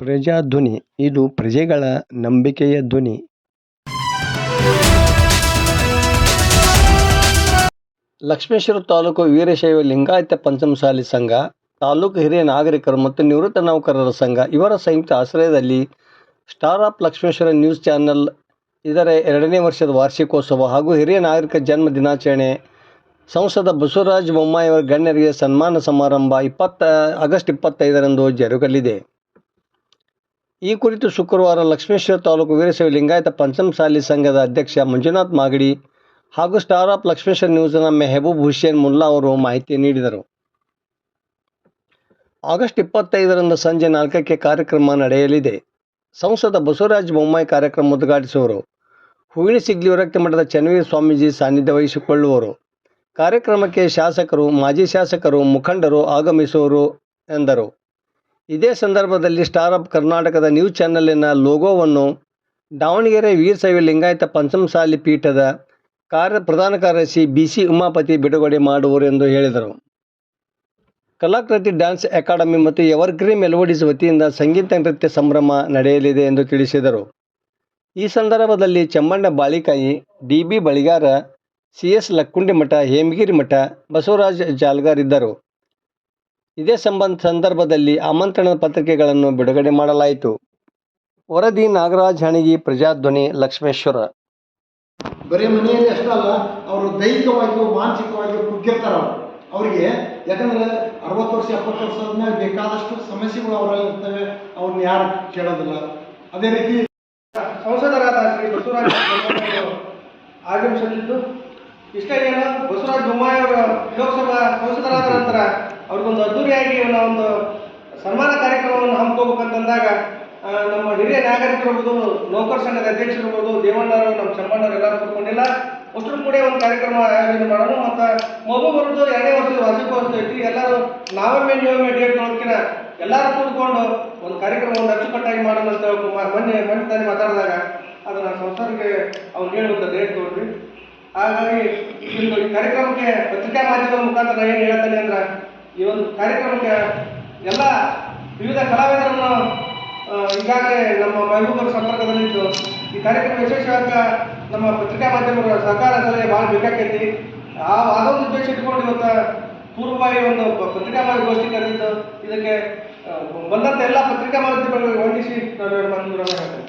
ಪ್ರಜಾಧ್ವನಿ, ಇದು ಪ್ರಜೆಗಳ ನಂಬಿಕೆಯ ಧ್ವನಿ. ಲಕ್ಷ್ಮೇಶ್ವರ ತಾಲೂಕು ವೀರಶೈವ ಲಿಂಗಾಯತ ಪಂಚಮಸಾಲಿ ಸಂಘ, ತಾಲೂಕು ಹಿರಿಯ ನಾಗರಿಕರು ಮತ್ತು ನಿವೃತ್ತ ನೌಕರರ ಸಂಘ, ಇವರ ಸಂಯುಕ್ತ ಆಶ್ರಯದಲ್ಲಿ star of Lakshmeshwara news channel ಇದರ ಎರಡನೇ ವರ್ಷದ ವಾರ್ಷಿಕೋತ್ಸವ ಹಾಗೂ ಹಿರಿಯ ನಾಗರಿಕ ಜನ್ಮ ದಿನಾಚರಣೆ, ಸಂಸದ ಬಸವರಾಜ ಬೊಮ್ಮಾಯಿಯವರ ಗಣ್ಯರಿಗೆ ಸನ್ಮಾನ ಸಮಾರಂಭ ಇಪ್ಪತ್ತ, ಆಗಸ್ಟ್ ಇಪ್ಪತ್ತೈದರಂದು ಜರುಗಲಿದೆ. ಈ ಕುರಿತು ಶುಕ್ರವಾರ ಲಕ್ಷ್ಮೇಶ್ವರ ತಾಲೂಕು ವೀರಶೈವ ಲಿಂಗಾಯತ ಪಂಚಮಸಾಲಿ ಸಂಘದ ಅಧ್ಯಕ್ಷ ಮಂಜುನಾಥ್ ಮಾಗಡಿ ಹಾಗೂ ಸ್ಟಾರ್ ಆಫ್ ಲಕ್ಷ್ಮೇಶ್ವರ ನ್ಯೂಸ್ನ ಮೆಹಬೂಬ್ ಹುಸೇನ್ ಮುಲ್ಲಾ ಅವರು ಮಾಹಿತಿ ನೀಡಿದರು. ಆಗಸ್ಟ್ ಇಪ್ಪತ್ತೈದರಂದು ಸಂಜೆ ನಾಲ್ಕಕ್ಕೆ ಕಾರ್ಯಕ್ರಮ ನಡೆಯಲಿದೆ. ಸಂಸದ ಬಸವರಾಜ ಬೊಮ್ಮಾಯಿ ಕಾರ್ಯಕ್ರಮ ಉದ್ಘಾಟಿಸುವರು. ಹೂವಿನ ಸಿಗ್ಲಿ ವಿರಕ್ತ ಮಠದ ಚನ್ನವೀರ ಸ್ವಾಮೀಜಿ ಸಾನ್ನಿಧ್ಯ ವಹಿಸಿಕೊಳ್ಳುವರು. ಕಾರ್ಯಕ್ರಮಕ್ಕೆ ಶಾಸಕರು, ಮಾಜಿ ಶಾಸಕರು, ಮುಖಂಡರು ಆಗಮಿಸುವರು ಎಂದರು. ಇದೇ ಸಂದರ್ಭದಲ್ಲಿ ಸ್ಟಾರ್ ಆಫ್ ಕರ್ನಾಟಕದ ನ್ಯೂಸ್ ಚಾನೆಲ್ನ ಲೋಗೋವನ್ನು ದಾವಣಗೆರೆ ವೀರಶೈವ ಲಿಂಗಾಯತ ಪಂಚಮಸಾಲಿ ಪೀಠದ ಕಾರ್ಯ, ಪ್ರಧಾನ ಕಾರ್ಯದರ್ಶಿ ಬಿ ಸಿ ಉಮಾಪತಿ ಬಿಡುಗಡೆ ಮಾಡುವರು ಎಂದು ಹೇಳಿದರು. ಕಲಾಕೃತಿ ಡ್ಯಾನ್ಸ್ ಅಕಾಡೆಮಿ ಮತ್ತು ಎವರ್ಗ್ರೀನ್ ಮೆಲವಡಿಸ್ ವತಿಯಿಂದ ಸಂಗೀತ ನೃತ್ಯ ಸಂಭ್ರಮ ನಡೆಯಲಿದೆ ಎಂದು ತಿಳಿಸಿದರು. ಈ ಸಂದರ್ಭದಲ್ಲಿ Chammanna Balikai D B Baligara C S Lakkundi Math, Hemagiri Math, Basavaraj ಜಾಲ್ಗಾರ್ ಇದ್ದರು. ಇದೇ ಸಂಬಂಧ ಸಂದರ್ಭದಲ್ಲಿ ಆಮಂತ್ರಣ ಪತ್ರಿಕೆಗಳನ್ನು ಬಿಡುಗಡೆ ಮಾಡಲಾಯಿತು. ವರದಿ ನಾಗರಾಜ್ ಹಣಗಿ, ಪ್ರಜಾಧ್ವನಿ, ಲಕ್ಷ್ಮೇಶ್ವರ. ಬರೀ ಮನೆಯಲ್ಲಿ ಅಷ್ಟೇ ಅಲ್ಲ, ಅವರು ದೈಹಿಕವಾಗಿಯೂ, ಮಾನಸಿಕವಾಗಿಯೂ ಕುಗ್ಗಿರ್ತಾರೆ ಅವರು. ಅವರಿಗೆ ಯಾಕಂದ್ರೆ ಅರವತ್ತು ವರ್ಷ, ಎಪ್ಪತ್ತು ವರ್ಷ ಆದ್ಮೇಲೆ ಬೇಕಾದಷ್ಟು ಸಮಸ್ಯೆಗಳು ಅವರಲ್ಲಿ ಇರ್ತವೆ ಅವ್ರನ್ನ ಯಾರು ಕೇಳೋದಿಲ್ಲ. ಅದೇ ರೀತಿ ಸಂಸದರಾದ ಶ್ರೀ ಬಸವರಾಜ ಆಗಮಿಸುತ್ತಿದ್ದು ಇಷ್ಟೇ ಏನು ಬಸವರಾಜ ಬೊಮ್ಮಾಯಿ ಅವರು ಲೋಕಸಭಾ ಸಂಸದರಾದ ನಂತರ ಅವ್ರಿಗೊಂದು ಅದ್ದೂರಿಯಾಗಿ ಒಂದು ಸನ್ಮಾನ ಕಾರ್ಯಕ್ರಮವನ್ನು ಹಮ್ಮಿಕೋಬೇಕಂತಂದಾಗ ನಮ್ಮ ಹಿರಿಯ ನಾಗರಿಕರಬಹುದು ನೌಕರ ಸಂಘದ ಅಧ್ಯಕ್ಷರು ಇರ್ಬೋದು ದೇವಣ್ಣರು ನಮ್ಮ ಚಮ್ಮಣ್ಣರು ಎಲ್ಲರೂ ಕೂತ್ಕೊಂಡಿಲ್ಲ. ಅಷ್ಟರು ಕೂಡ ಒಂದು ಕಾರ್ಯಕ್ರಮ ಆಯೋಜನೆ ಮಾಡೋಣ ಮತ್ತು ಮೊಬೈಲ್ ಎರಡನೇ ವರ್ಷದ ವಾರ್ಷಿಕೋತ್ಸವ ಐತಿ. ಎಲ್ಲರೂ ನಾವೊಮ್ಮೆ ನೀವೊಮ್ಮೆ ಡೇಟ್ ನೋಡ್ಕಿನ ಎಲ್ಲರೂ ಕೂತ್ಕೊಂಡು ಒಂದು ಕಾರ್ಯಕ್ರಮ ಒಂದು ಅಚ್ಚುಕಟ್ಟಾಗಿ ಮಾಡೋಣ ಅಂತ ಬನ್ನಿ ಮೊನ್ನೆ ತಾನೇ ಮಾತಾಡಿದಾಗ ಅದನ್ನು ಸಂಸಾರಕ್ಕೆ ಅವ್ರು ಹೇಳುವಂಥ ಡೇಟ್ ನೋಡ್ರಿ ಹಾಗಾಗಿ ಈ ಕಾರ್ಯಕ್ರಮಕ್ಕೆ ಪತ್ರಿಕಾ ಮಾಧ್ಯಮದ ಮುಖಾಂತರ ಏನು ಹೇಳ್ತಾನೆ ಅಂದ್ರೆ ಈ ಒಂದು ಕಾರ್ಯಕ್ರಮಕ್ಕೆ ಎಲ್ಲ ವಿವಿಧ ಕಲಾವಿದರನ್ನು ಈಗಾಗಲೇ ನಮ್ಮ ಮಹಬೂಬರ ಸಂಪರ್ಕದಲ್ಲಿದ್ದು, ಈ ಕಾರ್ಯಕ್ರಮ ವಿಶೇಷವಾಗಿ ನಮ್ಮ ಪತ್ರಿಕಾ ಮಾಧ್ಯಮಗಳ ಸಹಕಾರ ಸಲಹೆ ಭಾಳ ಬೇಕಾಕೈತಿ. ಆ, ಅದೊಂದು ಉದ್ದೇಶ ಇಟ್ಕೊಂಡು ಇವತ್ತು ಪೂರ್ವವಾಗಿ ಒಂದು ಪತ್ರಿಕಾ ಮಾಧ್ಯಮ ಗೋಷ್ಠಿ ಕರೆದಿದ್ದು. ಇದಕ್ಕೆ ಬಂದಂಥ ಎಲ್ಲ ಪತ್ರಿಕಾ ಮಾಧ್ಯಮಗಳಿಗೆ ವಂದಿಸಿ ನಾನು ಹೇಳ್ತೇನೆ.